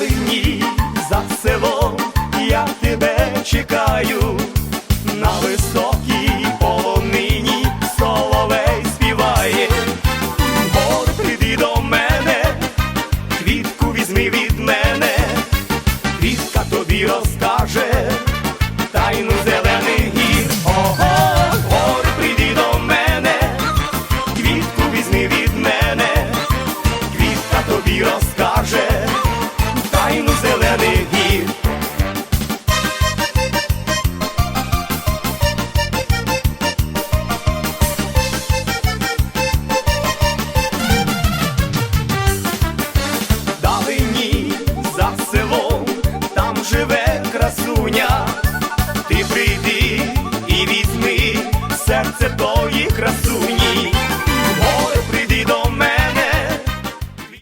галині за селом я тебе чекаю на високій полонині. Соловей співає. Гор, прийди до мене, квітку візьми від мене, квітка тобі розкаже серце тої красуні.